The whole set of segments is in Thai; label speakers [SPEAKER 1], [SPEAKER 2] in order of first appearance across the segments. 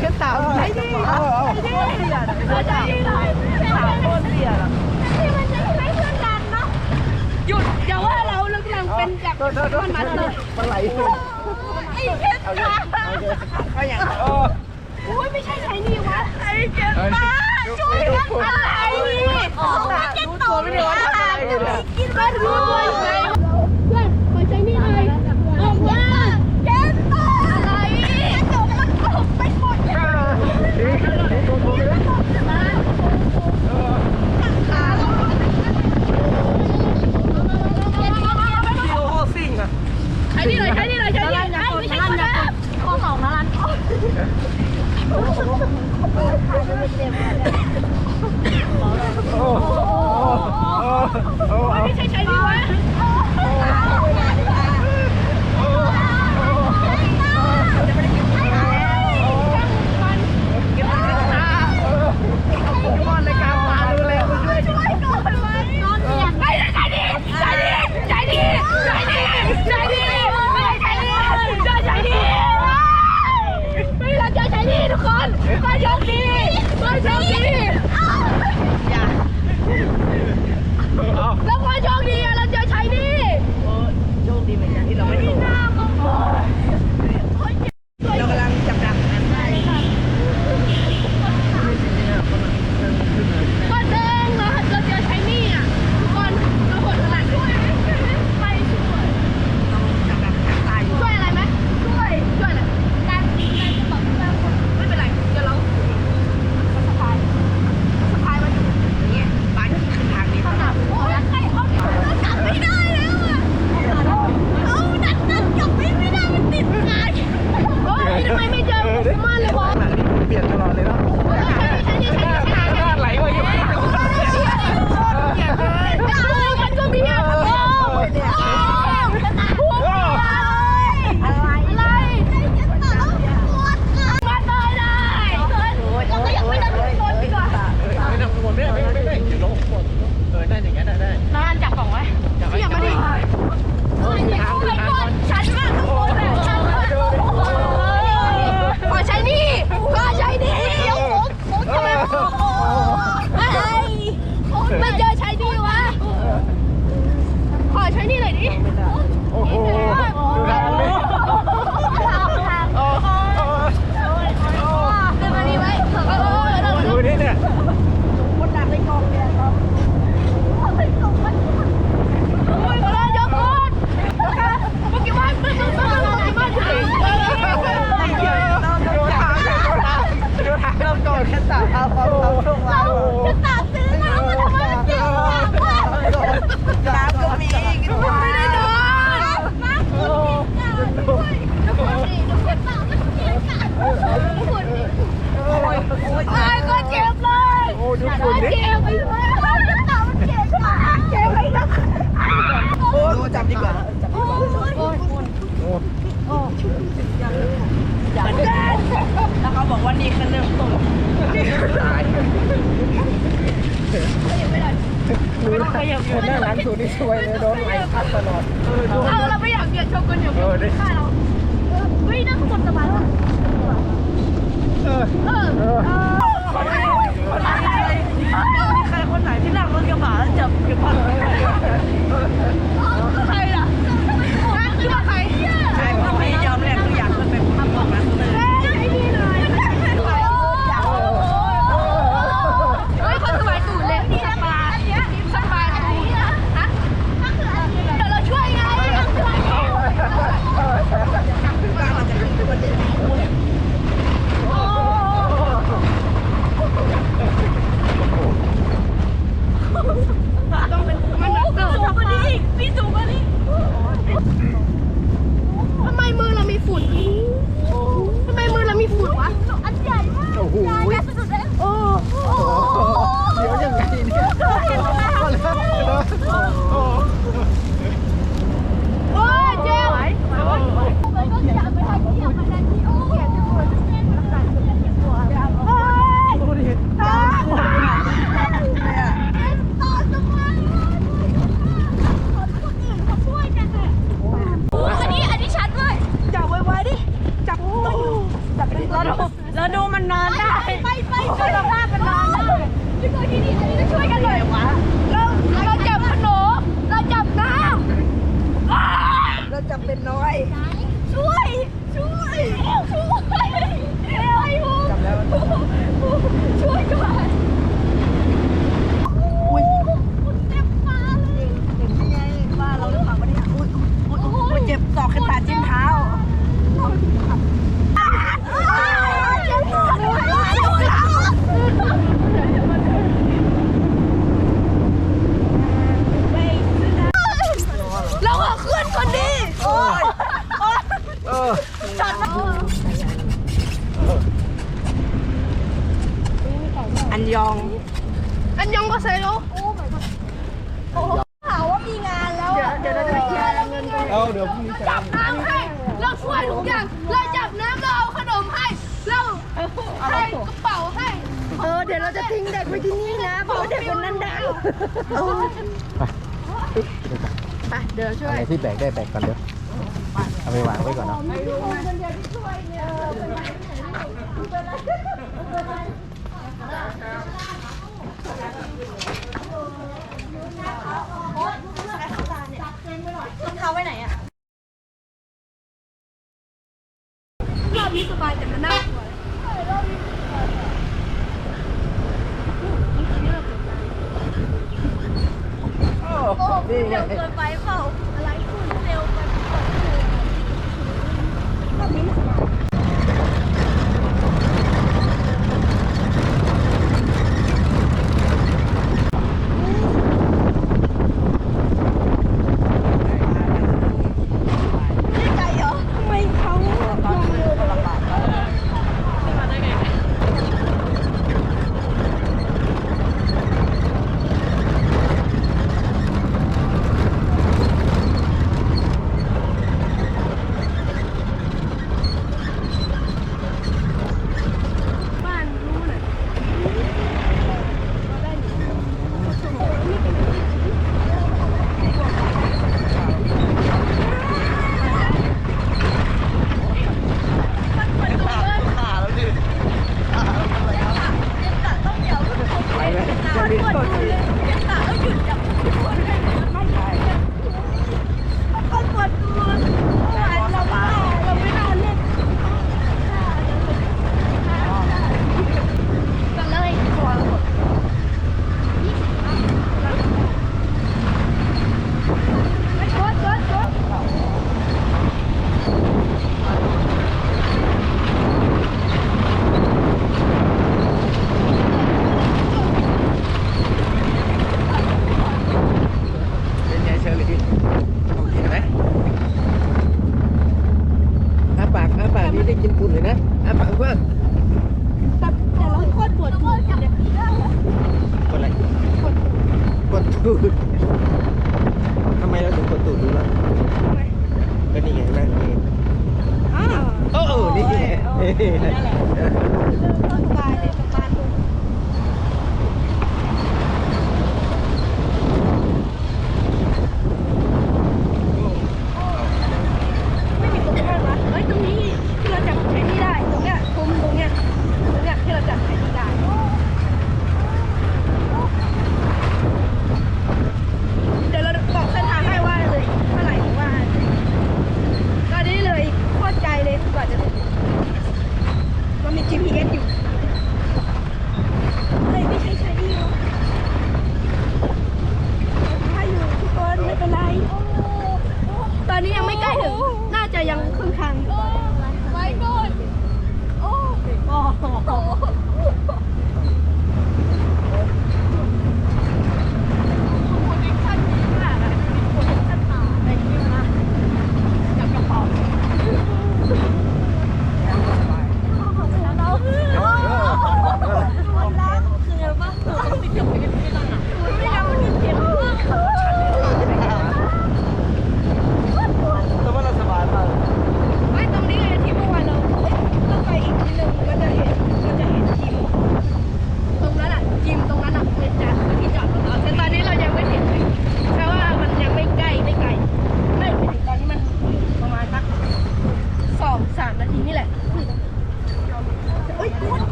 [SPEAKER 1] เก็สาวไอ้นี่ไอ้นี่เสียด้นี่สาวโคตรเสียด
[SPEAKER 2] ที่มันจะไม่เพื่อนกันเนาะ
[SPEAKER 1] หยุดอย่าว่าเราเรื่
[SPEAKER 2] อ
[SPEAKER 1] ง
[SPEAKER 2] ยังเป็นจาก
[SPEAKER 3] ค
[SPEAKER 1] นนมา
[SPEAKER 3] เลย
[SPEAKER 1] มัไห
[SPEAKER 3] ล
[SPEAKER 1] ไอ้เจ็
[SPEAKER 3] บตา
[SPEAKER 2] ก็อ
[SPEAKER 1] ย่า
[SPEAKER 3] ง
[SPEAKER 2] โอ้ยไม่
[SPEAKER 1] ใช่ใช้นี่วะไอ้เจ็บตาช่
[SPEAKER 2] ว
[SPEAKER 1] ย
[SPEAKER 3] อะ
[SPEAKER 1] ไรโอ้เจ็
[SPEAKER 2] บตัว
[SPEAKER 1] ไม่ได้ะไรกิ
[SPEAKER 3] น
[SPEAKER 1] ไม่รู้ หนู
[SPEAKER 3] หน้าร้านสูที่สวยเลยโดนไหลพัดตลอดเอา
[SPEAKER 1] เราไม่อยากเบียดชนกันอยู่ข้าเรา
[SPEAKER 2] เฮ้ยนั่งคนสบายว่ะ
[SPEAKER 3] เออ
[SPEAKER 1] เออใครคนไหนที่นั่งรถกระบะแล้จะ
[SPEAKER 3] เก็
[SPEAKER 1] บพัดใครล่ะ เรา
[SPEAKER 2] พรุ่จั
[SPEAKER 1] บน้ำให้ เราช่วยทุกอย่าง เราจับน้ำเราเอาขนมให้ เราให้กระเป๋าให้
[SPEAKER 4] เออเดี๋ยวเราจะทิ้งเด็กไว้ที่นี่นะเพราะเด็กคนนั้นดังไปเดี๋ยวช่วย
[SPEAKER 2] อะไรที่แบกได้แบกก่อนเดี๋ยวเอาไปวางไว้ก่อนเนาะ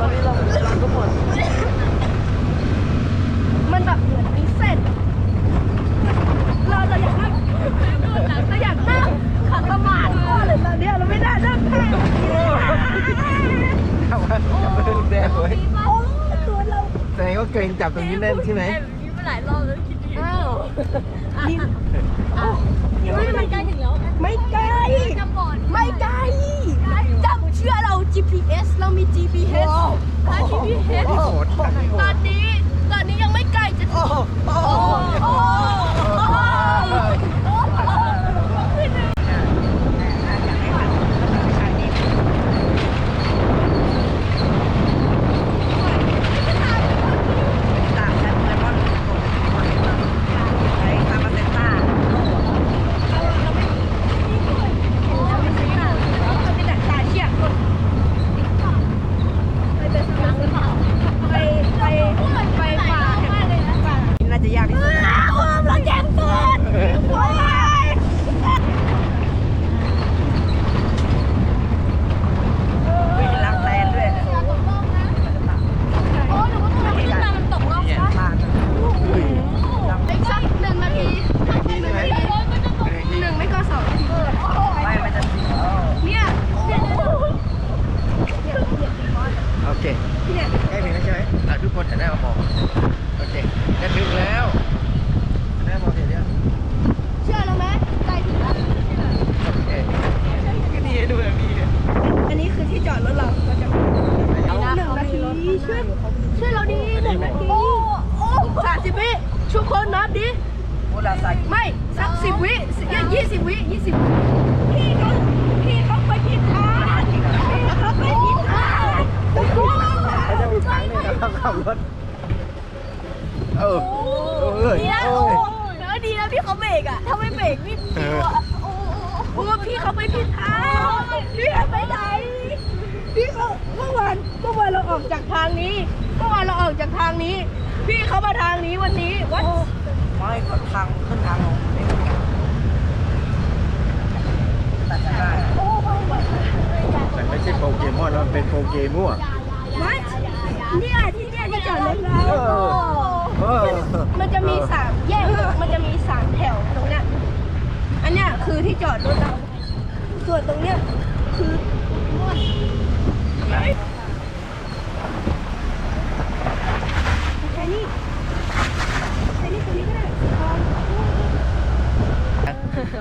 [SPEAKER 1] ตอนนี้เราเราก็
[SPEAKER 2] หมดมัน
[SPEAKER 4] แบ
[SPEAKER 2] บเห
[SPEAKER 4] มื
[SPEAKER 2] อนมีเส้นเราเราอยากนั่งเราอยากนั่งขัดสมาธิก่อนเลยตอนเนี้ยเราไม่ได้นั่งแค่
[SPEAKER 3] เอาวะจับมือแดงไว้
[SPEAKER 2] โอ้ตัวเรา
[SPEAKER 3] แสดงว่าเกรงจับตรงนี้แน่นใช่ไหม
[SPEAKER 2] อ้าวนี่ไม่ไม่ใกล้ถึงแล้วไม่ใกล้จำเชื่อเรา GPS เรามี GPS ถ้า GPS
[SPEAKER 3] โอ้โห
[SPEAKER 2] ตอนนี้ตอนนี้ยังไม่ไกลจะถึง
[SPEAKER 3] โอ้โห
[SPEAKER 2] โอ้โห
[SPEAKER 4] ต่างกันเลยว่าใช้คามาเซต้า
[SPEAKER 2] ไปแต่สายเชือกไปไปไปไปไปป่า
[SPEAKER 4] น่าจะยากที่สุด
[SPEAKER 2] ความรักแย่งเกินโอ้ย
[SPEAKER 4] มีรักแรงด้วยเนี่ย
[SPEAKER 2] โอ้หนูว่าทำไมขึ้นมามันตกรอบวะ
[SPEAKER 4] บ้าน
[SPEAKER 2] อีกสักหนึ่งนาที
[SPEAKER 3] นี่ใช่ไหม
[SPEAKER 2] หนึ่งไม่ก็สอง
[SPEAKER 4] ไม่มันจะ
[SPEAKER 2] เนี่ย
[SPEAKER 3] โอเคใกล้ถึงแล้วใช่ไหมอะทุกคนหันหน้ามามองโอเคจะถึงแล้วหันหน้ามองเสร็จยัง
[SPEAKER 2] เชื่อเราไหมใกล้ถึงแล้ว
[SPEAKER 3] โอเคก็ดีดูแบบนี้
[SPEAKER 2] อันนี้คือที่จอดรถเราเราจะหนึ่งนาทีช่วยช่วยเราดีหนึ่งนาทีโอ้โอ้สามสิบวิทุกคนนับ ดิ
[SPEAKER 4] โบราณใส่
[SPEAKER 2] ไม่สักสิบวิยี่สิบวิยี่สิบพี่เขาพี่เขาไปผิดทางพี่เขาไปผิดทาง
[SPEAKER 3] เขาจะมีทางหนึงนะครับขับรถเออเออ
[SPEAKER 2] ดีแล้ว
[SPEAKER 3] โอ้
[SPEAKER 2] โอ้
[SPEAKER 3] ย
[SPEAKER 2] เออดีแล้วพี่เขาเบรกอะถ้าไม่เบรกนี่ผิวอะโอ้โหพี่เขาไปผิดทางพี่เขาไปไหนพี่เขาเมื่อวานเมื่อวานเราออกจากทางนี้เมื่อวานเราออกจากทางนี้ พี่เขามาทางนี้วันนี้วัด
[SPEAKER 4] ไม่ก็ทางขึ้นทางลงไม่เหมือนกันตัดได้
[SPEAKER 3] มันไม่ใช่โปเกมอนมันเป็นโปเกมั่ว
[SPEAKER 2] วัดเนี่ยที่เนี่ยที่จอดรถเรา
[SPEAKER 3] เออเออ
[SPEAKER 2] มันจะมีสามแยกมันจะมีสามแถวตรงเนี้ยอันเนี้ยคือที่จอดรถเราส่วนตรงเนี้ยคือแค่นี้แค่นี้ตรงนี้ก็ได้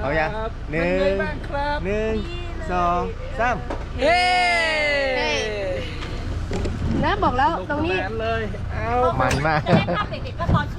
[SPEAKER 3] เอายังหนึ่งหนึ่งสองสาม
[SPEAKER 4] เฮ้
[SPEAKER 2] นะบอกแล้วตรงนี้
[SPEAKER 3] มันมาก
[SPEAKER 1] เด็กๆก็ตอนขึ้นรถ